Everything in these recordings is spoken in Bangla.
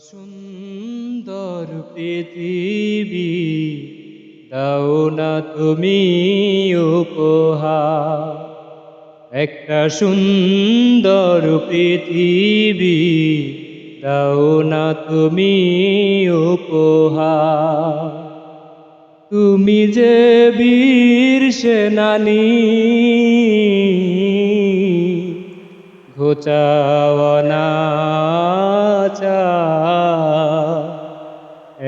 সুন্দর পৃথিবী, দাও না তুমি উপহার। একটা সুন্দর পৃথিবী, দাও না তুমি উপহার। তুমি যে বীর সেনানী ঘোচাওয়ানা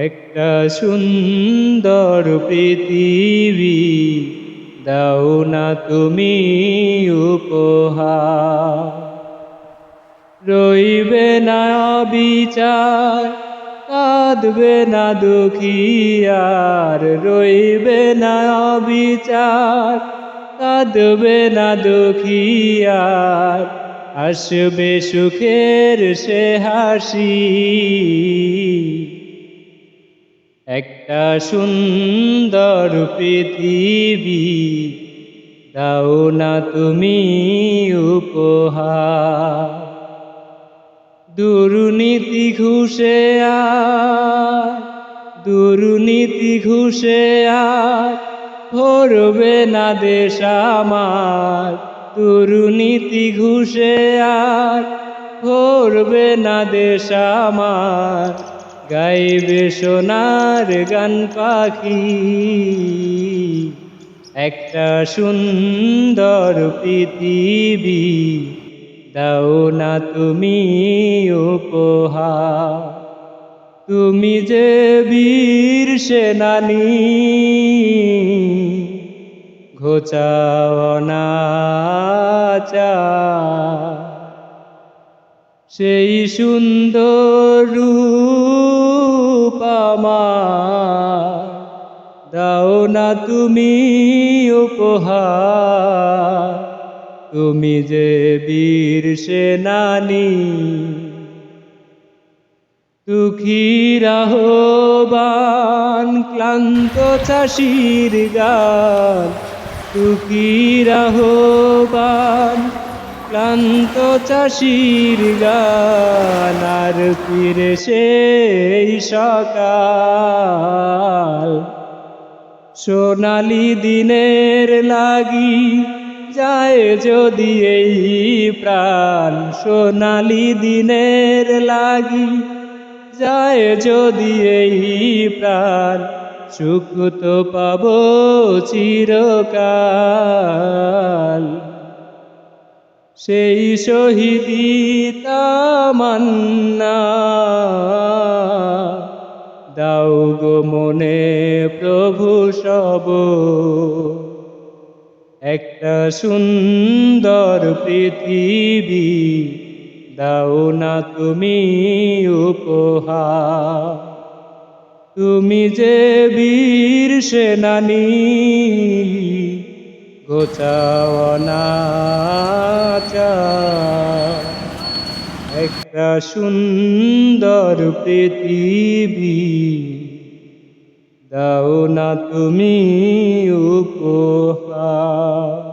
একটা সুন্দর পৃথিবী দাও না তুমি উপহার। রইবে না বিচার, কাঁদবে না দুঃখিয়ার রইবে না বিচার, কাঁদবে না দুঃখিয়ার আসবে সুখের সে হাসি। একটা সুন্দর পৃথিবী, দাও না তুমি উপহার। দুর্নীতি ঘুষে আর, দুর্নীতি ঘুষে আর, ভরবে না দেশ আমার। দুর্নীতি ঘুষে আর ভরবে না দেশ আমার। গাইবে সোনার গান পাখি। একটা সুন্দর পৃথিবী, দাও না তুমি উপহার। তুমি যে বীর সেনানী, ঘোচাও না সেই সুন্দর রূপ দাও না তুমি উপহার। তুমি যে বীর সেনানী। দুঃখীর আহ্বান, ক্লান্ত চাষির গান। দুঃখীর আহ্বান। ক্লান্ত চাষির গান আর ফিরে সেই সকাল। সোনালি দিনের লাগি যায় যদি এই প্রাণ। সোনালি দিনের লাগি যায় যদি এই প্রাণ। সুখ তো পাব চিরকাল। সেই শহীদি তামান্না। দাও গো মনে প্রভু সব। একটা সুন্দর পৃথিবী, দাও না তুমি উপহার। তুমি যে বীর সেনানী একটা সুন্দর পৃথিবী দাও না তুমি উপহার।